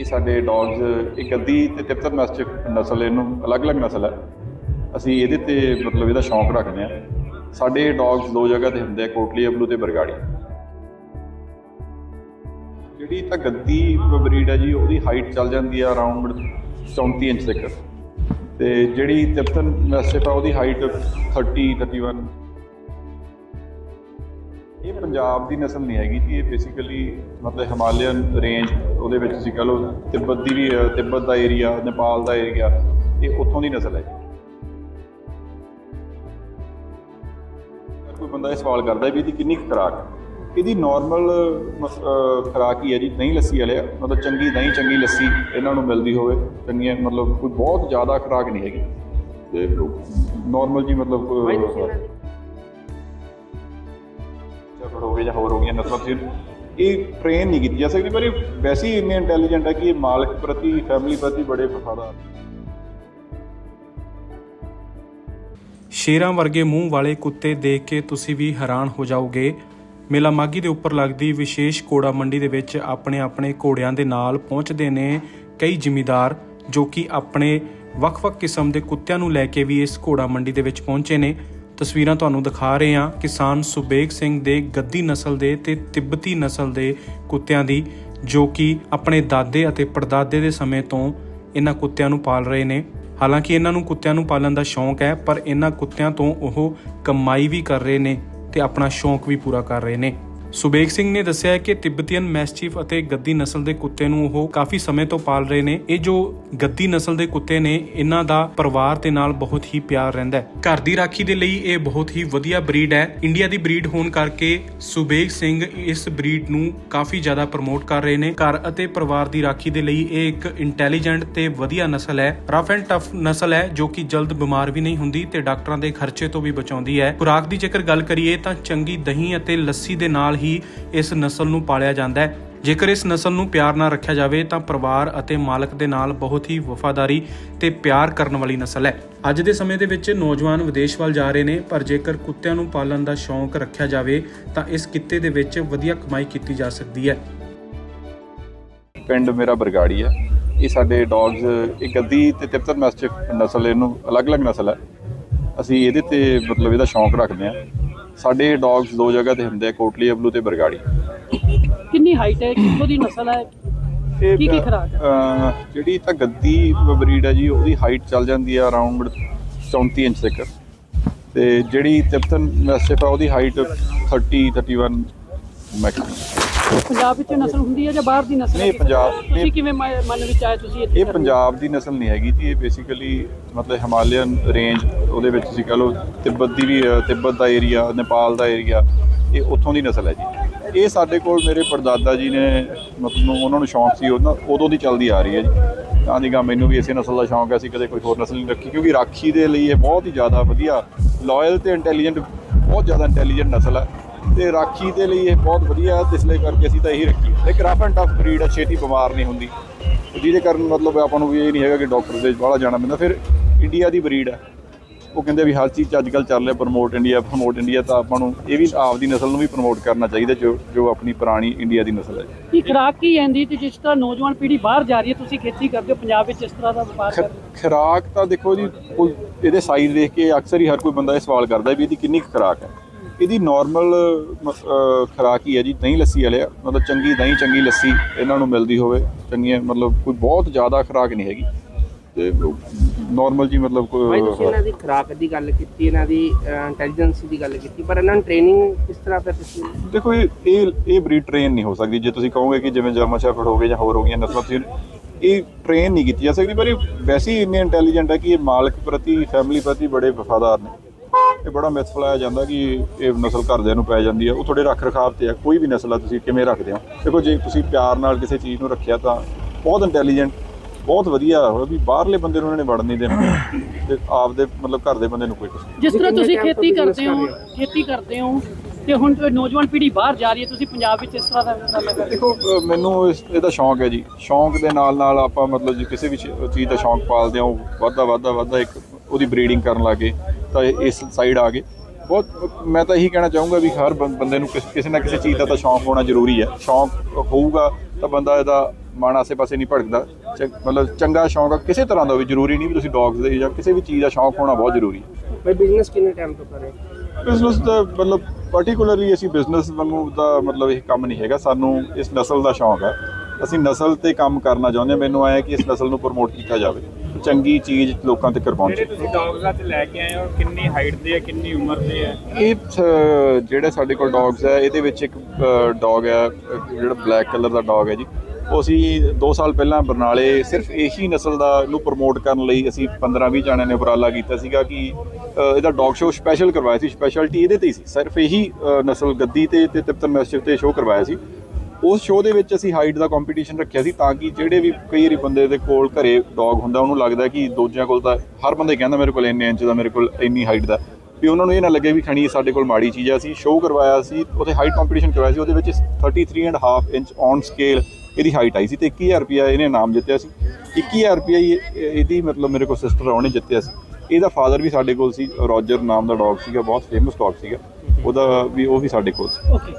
ਇਹ ਸਾਡੇ ਡੌਗਸ ਇੱਕ ਅੱਧੀ ਤੇ ਤਿੱਬਤਨ ਮੈਸਟਿਕ ਨਸਲ, ਇਹਨੂੰ ਅਲੱਗ-ਅਲੱਗ ਨਸਲ ਹੈ। ਅਸੀਂ ਇਹਦੇ ਤੇ ਮਤਲਬ ਇਹਦਾ ਸ਼ੌਂਕ ਰੱਖਦੇ ਹਾਂ। ਸਾਡੇ ਡੌਗਸ ਦੋ ਜਗ੍ਹਾ ਤੇ ਹੁੰਦੇ ਆ, ਕੋਟਲੀ ਬਲੂ ਤੇ ਬਰਗਾੜੀ। ਜਿਹੜੀ ਤਾਂ ਗੱਦੀ ਬਰੀਡ ਹੈ ਜੀ, ਉਹਦੀ ਹਾਈਟ ਚੱਲ ਜਾਂਦੀ ਆ ਅਰਾਊਂਡ 34 ਇੰਚ ਤੱਕ। ਤੇ ਜਿਹੜੀ ਤਿੱਬਤਨ ਮੈਸਟਿਕ ਆ ਉਹਦੀ ਹਾਈਟ 30 31 ਇਹ ਪੰਜਾਬ ਦੀ ਨਸਲ ਨਹੀਂ ਹੈਗੀ ਜੀ, ਇਹ ਬੇਸਿਕਲੀ ਮਤਲਬ ਹਿਮਾਲਯਨ ਰੇਂਜ ਉਹਦੇ ਵਿੱਚ ਤੁਸੀਂ ਕਹ ਲਓ ਤਿੱਬਤ ਦੀ ਵੀ ਤਿੱਬਤ ਦਾ ਏਰੀਆ ਨੇਪਾਲ ਦਾ ਏਰੀਆ ਇਹ ਉੱਥੋਂ ਦੀ ਨਸਲ ਹੈ। ਜੀ ਕੋਈ ਬੰਦਾ ਇਹ ਸਵਾਲ ਕਰਦਾ ਵੀ ਇਹਦੀ ਕਿੰਨੀ ਖੁਰਾਕ ਹੈ? ਇਹਦੀ ਨਾਰਮਲ ਖੁਰਾਕ ਹੀ ਹੈ ਜੀ ਦਹੀਂ ਲੱਸੀ ਵਾਲੇ ਮਤਲਬ ਚੰਗੀ ਦਹੀਂ ਚੰਗੀ ਲੱਸੀ ਇਹਨਾਂ ਨੂੰ ਮਿਲਦੀ ਹੋਵੇ। ਚੰਗੀਆਂ ਮਤਲਬ ਕੋਈ ਬਹੁਤ ਜ਼ਿਆਦਾ ਖੁਰਾਕ ਨਹੀਂ ਹੈਗੀ। ਤੇ ਨਾਰਮਲ ਜੀ ਮਤਲਬ ਚਕੜ ਹੋ ਗਏ ਜਾਂ ਹੋਰ ਹੋ ਗਈਆਂ ਨਸਲਾਂ ਤੁਸੀਂ ਇਹ ਟ੍ਰੇਨ ਨਹੀਂ ਕੀਤੀ ਜਾ ਸਕਦੀ, ਪਰ ਇਹ ਵੈਸੇ ਹੀ ਇੰਨੇ ਇੰਟੈਲੀਜੈਂਟ ਹੈ ਕਿ ਇਹ ਮਾਲਕ ਪ੍ਰਤੀ ਫੈਮਿਲੀ ਪ੍ਰਤੀ ਬੜੇ ਵਫਾਦਾਰ ਸ਼ੇਰਾਂ ਵਰਗੇ ਮੂੰਹ ਵਾਲੇ ਕੁੱਤੇ ਦੇਖ ਕੇ ਤੁਸੀਂ ਵੀ ਹੈਰਾਨ ਹੋ ਜਾਓਗੇ। ਮੇਲਾ ਮਾਗੀ ਦੇ ਉੱਪਰ ਲੱਗਦੀ ਵਿਸ਼ੇਸ਼ ਕੋੜਾ ਮੰਡੀ ਦੇ ਵਿੱਚ ਆਪਣੇ ਆਪਣੇ ਘੋੜਿਆਂ ਦੇ ਨਾਲ ਪਹੁੰਚਦੇ ਨੇ ਕਈ ਜ਼ਿਮੀਦਾਰ, ਜੋ ਕਿ ਆਪਣੇ ਵੱਖ-ਵੱਖ ਕਿਸਮ ਦੇ ਕੁੱਤਿਆਂ ਨੂੰ ਲੈ ਕੇ ਵੀ ਇਸ ਘੋੜਾ ਮੰਡੀ ਦੇ ਵਿੱਚ ਪਹੁੰਚੇ ਨੇ। ਤਸਵੀਰਾਂ ਤੁਹਾਨੂੰ ਦਿਖਾ ਰਹੇ ਹਾਂ ਕਿਸਾਨ ਸੁਬੇਗ ਸਿੰਘ ਦੇ ਗੱਦੀ ਨਸਲ ਦੇ ਤੇ ਤਿੱਬਤੀ ਨਸਲ ਦੇ ਕੁੱਤਿਆਂ ਦੀ, ਜੋ ਕਿ ਆਪਣੇ ਦਾਦੇ ਅਤੇ ਪੜਦਾਦੇ ਦੇ ਸਮੇਂ ਤੋਂ ਇਹਨਾਂ ਕੁੱਤਿਆਂ ਨੂੰ ਪਾਲ ਰਹੇ ਨੇ। ਹਾਲਾਂਕਿ ਇਹਨਾਂ ਨੂੰ ਕੁੱਤਿਆਂ ਨੂੰ ਪਾਲਣ ਦਾ ਸ਼ੌਂਕ ਹੈ, ਪਰ ਇਹਨਾਂ ਕੁੱਤਿਆਂ ਤੋਂ ਉਹ ਕਮਾਈ ਵੀ ਕਰ ਰਹੇ ਨੇ ਤੇ ਆਪਣਾ ਸ਼ੌਂਕ ਵੀ ਪੂਰਾ ਕਰ ਰਹੇ ਨੇ। ਸੁਬੇਗ ਸਿੰਘ ਨੇ ਦੱਸਿਆ ਹੈ ਕਿ ਤਿੱਬਤੀਅਨ ਮੈਸਟੀਫ ਅਤੇ ਗੱਦੀ ਨਸਲ ਦੇ ਕੁੱਤੇ ਨੂੰ ਉਹ ਕਾਫੀ ਸਮੇਂ ਤੋਂ ਪਾਲ ਰਹੇ ਨੇ। ਇਹ ਜੋ ਗੱਦੀ ਨਸਲ ਦੇ ਕੁੱਤੇ ਨੇ, ਇਹਨਾਂ ਦਾ ਪਰਿਵਾਰ ਦੇ ਨਾਲ ਬਹੁਤ ਹੀ ਪਿਆਰ ਰਹਿੰਦਾ ਹੈ। ਘਰ ਦੀ ਰਾਖੀ ਦੇ ਲਈ ਇਹ ਬਹੁਤ ਹੀ ਵਧੀਆ ਬਰੀਡ ਹੈ। ਇੰਡੀਆ ਦੀ ਬਰੀਡ ਹੋਣ ਕਰਕੇ ਸੁਬੇਗ ਸਿੰਘ ਇਸ ਬਰੀਡ ਨੂੰ ਕਾਫੀ ਜ਼ਿਆਦਾ ਪ੍ਰਮੋਟ ਕਰ ਰਹੇ ਨੇ। ਘਰ ਅਤੇ ਪਰਿਵਾਰ ਦੀ ਰਾਖੀ ਦੇ ਲਈ ਇਹ ਇੱਕ ਇੰਟੈਲੀਜੈਂਟ ਤੇ ਵਧੀਆ ਨਸਲ ਹੈ। ਰਫ ਐਂਡ ਟਫ ਨਸਲ ਹੈ, ਜੋ ਕਿ ਜਲਦ ਬਿਮਾਰ ਵੀ ਨਹੀਂ ਹੁੰਦੀ ਤੇ ਡਾਕਟਰਾਂ ਦੇ ਖਰਚੇ ਤੋਂ ਵੀ ਬਚਾਉਂਦੀ ਹੈ। ਖੁਰਾਕ ਦੀ ਜੇਕਰ ਗੱਲ ਕਰੀਏ ਤਾਂ ਚੰਗੀ ਦਹੀਂ ਅਤੇ ਲੱਸੀ ਦੇ ਨਾਲ ਹੀ ਇਸ ਨਸਲ ਨੂੰ ਪਾਲਿਆ ਜਾਂਦਾ ਹੈ। ਜੇਕਰ ਇਸ ਨਸਲ ਨੂੰ ਪਿਆਰ ਨਾਲ ਰੱਖਿਆ ਜਾਵੇ, ਤਾਂ ਪਰਿਵਾਰ ਅਤੇ ਮਾਲਕ ਦੇ ਨਾਲ ਬਹੁਤ ਹੀ ਵਫਾਦਾਰੀ ਤੇ ਪਿਆਰ ਕਰਨ ਵਾਲੀ ਨਸਲ ਹੈ। ਅੱਜ ਦੇ ਸਮੇਂ ਦੇ ਵਿੱਚ ਨੌਜਵਾਨ ਵਿਦੇਸ਼ ਵੱਲ ਜਾ ਰਹੇ ਨੇ, ਪਰ ਜੇਕਰ ਕੁੱਤਿਆਂ ਨੂੰ ਪਾਲਣ ਦਾ ਸ਼ੌਂਕ ਰੱਖਿਆ ਜਾਵੇ, ਤਾਂ ਇਸ ਕਿੱਤੇ ਦੇ ਵਿੱਚ ਵਧੀਆ ਕਮਾਈ ਕੀਤੀ ਜਾ ਸਕਦੀ ਹੈ। ਪਿੰਡ ਮੇਰਾ ਬਰਗਾੜੀ ਹੈ। ਇਹ ਸਾਡੇ ਡੌਗਸ ਇੱਕ ਅੱਧੀ ਤੇ ਤਿੱਬਤਨ ਮੈਸਟਿਕ ਨਸਲ, ਇਹਨੂੰ ਅਲੱਗ-ਅਲੱਗ ਨਸਲ ਹੈ। ਅਸੀਂ ਇਹਦੇ ਤੇ ਮਤਲਬ ਇਹਦਾ ਸ਼ੌਂਕ ਰੱਖਦੇ ਹਾਂ। ਸਾਡੇ ਡੌਗਸ ਦੋ ਜਗ੍ਹਾ ਤੇ ਹੁੰਦੇ ਆ ਕੋਟਲੀ ਬਲੂ ਤੇ ਬਰਗਾੜੀ। ਕਿੰਨੀ ਹਾਈਟ ਹੈ? ਕਿੱਥੋਂ ਦੀ ਨਸਲ ਹੈ? ਇਹ ਕੀ ਕੀ ਖੁਰਾਕ ਜਿਹੜੀ ਤਾਂ ਗੱਦੀ ਬਰੀਡ ਹੈ ਜੀ ਉਹਦੀ ਹਾਈਟ ਚੱਲ ਜਾਂਦੀ ਆ ਅਰਾਊਂਡ 34 ਇੰਚ ਤੱਕ। ਤੇ ਜਿਹੜੀ ਤਿਬਤਨ ਮੈਸਟਿਫ ਆ ਉਹਦੀ ਹਾਈਟ 30 31 ਮੈਕਸਿਮਮ ਪੰਜਾਬ ਵਿੱਚ ਨਸਲ ਹੁੰਦੀ ਹੈ ਜਾਂ ਬਾਹਰ ਦੀ ਨਸਲ ਨਹੀਂ, ਪੰਜਾਬ- ਤੁਸੀਂ। ਕਿਵੇਂ ਮਨ ਵਿੱਚ ਆਇਆ ਤੁਸੀਂ ਇੱਥੇ ਇਹ? ਪੰਜਾਬ ਦੀ ਨਸਲ ਨਹੀਂ ਹੈਗੀ ਜੀ ਇਹ ਬੇਸਿਕਲੀ ਮਤਲਬ ਹਿਮਾਲਯਨ ਰੇਂਜ ਉਹਦੇ ਵਿੱਚ ਤੁਸੀਂ ਕਹ ਲਓ ਤਿੱਬਤ ਦੀ ਵੀ ਤਿੱਬਤ ਦਾ ਏਰੀਆ ਨੇਪਾਲ ਦਾ ਏਰੀਆ ਇਹ ਉੱਥੋਂ ਦੀ ਨਸਲ ਹੈ ਜੀ ਇਹ ਸਾਡੇ ਕੋਲ ਮੇਰੇ ਪੜਦਾਦਾ ਜੀ ਨੇ ਮਤਲਬ ਉਹਨਾਂ ਨੂੰ ਸ਼ੌਂਕ ਸੀ ਉਹਨਾਂ ਉਦੋਂ ਦੀ ਚੱਲਦੀ ਆ ਰਹੀ ਹੈ ਜੀ ਤਾਂ ਦੀ ਗਾ ਮੈਨੂੰ ਵੀ ਇਸੇ ਨਸਲ ਦਾ ਸ਼ੌਂਕ ਹੈ ਅਸੀਂ ਕਦੇ ਕੋਈ ਹੋਰ ਨਸਲ ਨਹੀਂ ਰੱਖੀ ਕਿਉਂਕਿ ਰਾਖੀ ਦੇ ਲਈ ਇਹ ਬਹੁਤ ਹੀ ਜ਼ਿਆਦਾ ਵਧੀਆ ਲਾਇਲ ਤੇ ਇੰਟੈਲੀਜੈਂਟ ਬਹੁਤ ਜ਼ਿਆਦਾ ਇੰਟੈਲੀਜੈਂਟ ਨਸਲ ਹੈ ਤੇ ਰਾਖੀ ਦੇ ਲਈ ਇਹ ਬਹੁਤ ਵਧੀਆ ਹੈ ਤੇ ਇਸ ਲਈ ਕਰਕੇ ਅਸੀਂ ਤਾਂ ਇਹੀ ਰੱਖੀ ਇੱਕ ਰਫ ਐਂਡ ਟਫ ਬਰੀਡ ਹੈ ਛੇਤੀ ਬਿਮਾਰ ਨਹੀਂ ਹੁੰਦੀ। ਜਿਹਦੇ ਕਾਰਨ ਮਤਲਬ ਆਪਾਂ ਨੂੰ ਵੀ ਇਹ ਨਹੀਂ ਹੈਗਾ ਕਿ ਡਾਕਟਰ ਦੇ ਬਾਹਲਾ ਜਾਣਾ ਪੈਂਦਾ। ਫਿਰ ਇੰਡੀਆ ਦੀ ਬਰੀਡ ਹੈ। ਉਹ ਕਹਿੰਦੇ ਵੀ ਹਰ ਚੀਜ਼ ਅੱਜ ਚੱਲ ਰਿਹਾ ਪ੍ਰਮੋਟ ਇੰਡੀਆ ਪ੍ਰਮੋਟ ਇੰਡੀਆ ਤਾਂ ਆਪਾਂ ਨੂੰ ਇਹ ਵੀ ਆਪਦੀ ਨਸਲ ਨੂੰ ਵੀ ਪ੍ਰਮੋਟ ਕਰਨਾ ਚਾਹੀਦਾ ਜੋ ਜੋ ਆਪਣੀ ਪੁਰਾਣੀ ਇੰਡੀਆ ਦੀ ਨਸਲ ਹੈ ਕੀ ਖੁਰਾਕ ਕੀ ਜਾਂਦੀ ਤੇ ਜਿਸ ਤਰ੍ਹਾਂ ਨੌਜਵਾਨ ਪੀੜ੍ਹੀ ਬਾਹਰ ਜਾ ਰਹੀ ਹੈ ਤੁਸੀਂ ਖੇਤੀ ਕਰਦੇ ਹੋ ਪੰਜਾਬ ਵਿੱਚ ਇਸ ਤਰ੍ਹਾਂ ਦਾ ਵਪਾਰ ਕਰ ਰਹੇ ਹੋ? ਖ- ਖੁਰਾਕ ਤਾਂ ਦੇਖੋ ਜੀ ਕੋਈ ਇਹਦੇ ਸਾਈਜ਼ ਦੇਖ ਕੇ ਅਕਸਰ ਹੀ ਹਰ ਕੋਈ ਬੰਦਾ ਇਹ ਸਵਾਲ ਕਰਦਾ ਵੀ ਇਹਦੀ ਕਿੰਨੀ ਖੁਰਾਕ ਹੈ। ਇਹਦੀ ਨਾਰਮਲ ਖੁਰਾਕ ਹੀ ਹੈ ਜੀ ਦਹੀਂ ਲੱਸੀ ਵਾਲੇ ਮਤਲਬ ਚੰਗੀ ਦਹੀਂ ਚੰਗੀ ਲੱਸੀ ਇਹਨਾਂ ਨੂੰ ਮਿਲਦੀ ਹੋਵੇ। ਚੰਗੀਆਂ ਮਤਲਬ ਕੋਈ ਬਹੁਤ ਜ਼ਿਆਦਾ ਖੁਰਾਕ ਨਹੀਂ ਹੈਗੀ। ਤੇ ਨਾਰਮਲ ਜੀ ਮਤਲਬ ਭਾਈ ਤੁਸੀਂ ਕੋਈ ਇਹਨਾਂ ਦੀ ਖੁਰਾਕ ਦੀ ਗੱਲ ਕੀਤੀ ਇਹਨਾਂ ਦੀ ਇੰਟੈਲੀਜੈਂਸ ਦੀ ਗੱਲ ਕੀਤੀ ਪਰ ਇਹਨਾਂ ਨੂੰ ਟ੍ਰੇਨਿੰਗ ਕਿਸ ਤਰ੍ਹਾਂ ਫਿਰ ਤੁਸੀਂ ਦੇਖੋ ਇਹ ਇਹ ਇਹ ਬਰੀਡ ਟ੍ਰੇਨ ਨਹੀਂ ਹੋ ਸਕਦੀ। ਜੇ ਤੁਸੀਂ ਕਹੋਗੇ ਕਿ ਜਿਵੇਂ ਜਰਮਨ ਸ਼ੈਫਰਡ ਹੋ ਗਏ ਜਾਂ ਹੋਰ ਹੋ ਗਈਆਂ ਨਸਲਾਂ ਤੁਸੀਂ ਇਹ ਟ੍ਰੇਨ ਨਹੀਂ ਕੀਤੀ ਜਾ ਸਕਦੀ। ਪਰ ਇਹ ਵੈਸੇ ਹੀ ਇੰਨੇ ਇੰਟੈਲੀਜੈਂਟ ਹੈ ਕਿ ਇਹ ਮਾਲਕ ਪ੍ਰਤੀ ਫੈਮਿਲੀ ਪ੍ਰਤੀ ਬੜੇ ਵਫਾਦਾਰ ਨੇ। ਇਹ ਬੜਾ ਮਿਥ ਫਲਾਇਆ ਜਾਂਦਾ ਕਿ ਇਹ ਨਸਲ ਘਰਦਿਆਂ ਨੂੰ ਪੈ ਜਾਂਦੀ ਹੈ। ਉਹ ਤੁਹਾਡੇ ਰੱਖ ਰਖਾਵ ਤੇ ਹੈ ਕੋਈ ਵੀ ਨਸਲ ਆ ਤੁਸੀਂ ਕਿਵੇਂ ਰੱਖਦੇ ਹੋ? ਦੇਖੋ ਜੇ ਤੁਸੀਂ ਪਿਆਰ ਨਾਲ ਕਿਸੇ ਚੀਜ਼ ਨੂੰ ਰੱਖਿਆ ਤਾਂ ਬਹੁਤ ਇੰਟੈਲੀਜੈਂਟ ਬਹੁਤ ਵਧੀਆ ਹੋਇਆ ਵੀ ਬਾਹਰਲੇ ਬੰਦੇ ਨੂੰ ਉਹਨਾਂ ਨੇ ਵੜਨ ਨਹੀਂ ਦੇਣਾ। ਤੇ ਆਪਦੇ ਮਤਲਬ ਘਰ ਦੇ ਬੰਦੇ ਨੂੰ ਕੋਈ ਨਹੀਂ। ਜਿਸ ਤਰ੍ਹਾਂ ਤੁਸੀਂ ਖੇਤੀ ਕਰਦੇ ਹੋ ਖੇਤੀ ਕਰਦੇ ਹੋ ਤੇ ਹੁਣ ਨੌਜਵਾਨ ਪੀੜ੍ਹੀ ਬਾਹਰ ਜਾ ਰਹੀ ਹੈ ਤੁਸੀਂ ਪੰਜਾਬ ਵਿੱਚ ਇਸ ਤਰ੍ਹਾਂ ਦਾ ਦੇਖੋ ਮੈਨੂੰ ਇਸ ਇਹਦਾ ਸ਼ੌਂਕ ਹੈ ਜੀ। ਸ਼ੌਂਕ ਦੇ ਨਾਲ ਨਾਲ ਆਪਾਂ ਮਤਲਬ ਜੀ ਕਿਸੇ ਵੀ ਚੀਜ਼ ਦਾ ਸ਼ੌਂਕ ਪਾਲਦੇ ਹਾਂ ਉਹ ਵੱਧਦਾ ਵੱਧਦਾ ਵੱਧਦਾ ਇੱਕ ਉਹਦੀ ਬਰੀਡਿੰਗ ਕਰਨ ਲੱਗੇ ਤਾਂ ਇਸ ਸਾਈਡ ਆ ਗਏ। ਬਹੁਤ ਮੈਂ ਤਾਂ ਇਹੀ ਕਹਿਣਾ ਚਾਹੂੰਗਾ ਵੀ ਹਰ ਬੰਦੇ ਨੂੰ ਕਿਸ- ਨਾ ਕਿਸੇ ਚੀਜ਼ ਦਾ ਤਾਂ ਸ਼ੌਂਕ ਹੋਣਾ ਜ਼ਰੂਰੀ ਹੈ। ਸ਼ੌਂਕ ਹੋਊਗਾ ਤਾਂ ਬੰਦਾ ਇਹਦਾ ਮਨ ਆਸੇ-ਪਾਸੇ ਨਹੀਂ ਭਟਕਦਾ। ਮਤਲਬ ਚੰਗਾ ਸ਼ੌਂਕ ਕਿਸੇ ਤਰ੍ਹਾਂ ਦਾ ਵੀ ਜ਼ਰੂਰੀ ਨਹੀਂ ਵੀ ਤੁਸੀਂ ਡੌਗਸ ਦੇ ਜਾਂ ਕਿਸੇ ਵੀ ਚੀਜ਼ ਦਾ ਸ਼ੌਂਕ ਹੋਣਾ ਬਹੁਤ ਜ਼ਰੂਰੀ ਹੈ। ਮੈਂ ਬਿਜ਼ਨਸ ਕਿੰਨੇ ਟਾਈਮ ਤੋਂ ਕਰ? ਰਹੇ ਬਿਜ਼ਨਸ ਦਾ ਮਤਲਬ ਪਾਰਟਿਕੂਲਰਲੀ ਅਸੀਂ ਬਿਜ਼ਨਸ ਵਾਂਗੂ ਦਾ ਮਤਲਬ ਇਹ ਕੰਮ ਨਹੀਂ ਹੈਗਾ। ਸਾਨੂੰ ਇਸ ਨਸਲ ਦਾ ਸ਼ੌਂਕ ਹੈ। ਅਸੀਂ ਨਸਲ ਤੇ ਕੰਮ ਕਰਨਾ ਚਾਹੁੰਦੇ ਹਾਂ। ਮੈਨੂੰ ਆਇਆ ਕਿ ਇਸ ਨਸਲ ਨੂੰ ਪ੍ਰਮੋਟ ਕੀਤਾ ਜਾਵੇ। ਚੰਗੀ ਚੀਜ਼ ਲੋਕਾਂ ਤੱਕ ਪਹੁੰਚੇ। ਜਿਹੜੇ ਤੁਸੀਂ ਡੌਗਸ ਅੱਜ ਲੈ ਕੇ ਆਏ ਹੋ ਕਿੰਨੀ ਹਾਈਟ ਦੇ ਆ ਕਿੰਨੀ ਉਮਰ ਦੇ ਆ? ਇਹ ਅ, ਜਿਹੜੇ ਸਾਡੇ ਕੋਲ ਡੌਗਸ ਹੈ ਇਹਦੇ ਵਿੱਚ ਇੱਕ ਡੌਗ ਹੈ ਅ, ਜਿਹੜਾ ਬਲੈਕ ਕਲਰ ਦਾ ਡੌਗ ਹੈ ਜੀ। ਉਹ ਅਸੀਂ 2 ਸਾਲ ਪਹਿਲਾਂ ਬਰਨਾਲੇ ਸਿਰਫ ਇਹੀ ਨਸਲ ਦਾ ਨੂੰ ਪ੍ਰਮੋਟ ਕਰਨ ਲਈ ਅਸੀਂ 15-20 ਜਾਣਿਆਂ ਨੇ ਉਪਰਾਲਾ ਕੀਤਾ ਸੀਗਾ ਕਿ ਅ, ਇਹਦਾ ਡੌਗ ਸ਼ੋਅ ਸਪੈਸ਼ਲ ਕਰਵਾਇਆ ਸੀ। ਸਪੈਸ਼ਲਟੀ ਇਹਦੇ ਤੇ ਹੀ ਸੀ। ਸਿਰਫ ਇਹੀ ਅ, ਨਸਲ ਗੱਦੀ ਤੇ ਤੇ ਤਿੱਬਤਨ ਮੈਸਟਿਫ ਤੇ ਸ਼ੋਅ ਕਰਵਾਇਆ ਸੀ। ਉਸ ਸ਼ੋਅ ਦੇ ਵਿੱਚ ਅਸੀਂ ਹਾਈਟ ਦਾ ਕੰਪੀਟੀਸ਼ਨ ਰੱਖਿਆ ਸੀ ਤਾਂ ਕਿ ਜਿਹੜੇ ਵੀ ਕਈ ਵਾਰੀ ਬੰਦੇ ਦੇ ਕੋਲ ਘਰੇ ਡੌਗ ਹੁੰਦਾ, ਉਹਨੂੰ ਲੱਗਦਾ ਕਿ ਦੂਜਿਆਂ ਕੋਲ ਤਾਂ ਹਰ ਬੰਦੇ ਕਹਿੰਦਾ ਮੇਰੇ ਕੋਲ ਇੰਨੇ ਇੰਚ ਦਾ, ਮੇਰੇ ਕੋਲ ਇੰਨੀ ਹਾਈਟ ਦਾ। ਵੀ ਉਹਨਾਂ ਨੂੰ ਇਹ ਨਾ ਲੱਗੇ ਵੀ ਖਣੀ ਸਾਡੇ ਕੋਲ ਮਾੜੀ ਚੀਜ਼ ਆ, ਅਸੀਂ ਸ਼ੋਅ ਕਰਵਾਇਆ ਸੀ, ਉੱਥੇ ਹਾਈਟ ਕੰਪੀਟੀਸ਼ਨ ਕਰਵਾਇਆ ਸੀ, ਉਹਦੇ ਵਿੱਚ 33 and half inch on scale ਇਹਦੀ ਹਾਈਟ ਆਈ ਸੀ ਤੇ 21000 ਰੁਪਿਆ ਇਹਨੇ ਨਾਮ ਜਿੱਤਿਆ ਸੀ। 21000 ਰੁਪਿਆ ਹੀ ਇਹਦੀ ਮਤਲਬ ਮੇਰੇ ਕੋਲ ਸਿਸਟਰ ਉਹਨੇ ਜਿੱਤਿਆ ਸੀ। ਇਹਦਾ ਫਾਦਰ ਵੀ ਸਾਡੇ ਕੋਲ ਸੀ, ਰੋਜਰ ਨਾਮ ਦਾ ਡੌਗ ਸੀਗਾ, ਬਹੁਤ ਫੇਮਸ ਡੌਗ ਸੀਗਾ। ਉਹਦਾ ਵੀ ਉਹ ਵੀ ਸਾਡੇ ਕੋਲ ਸੀ। ਓਕੇ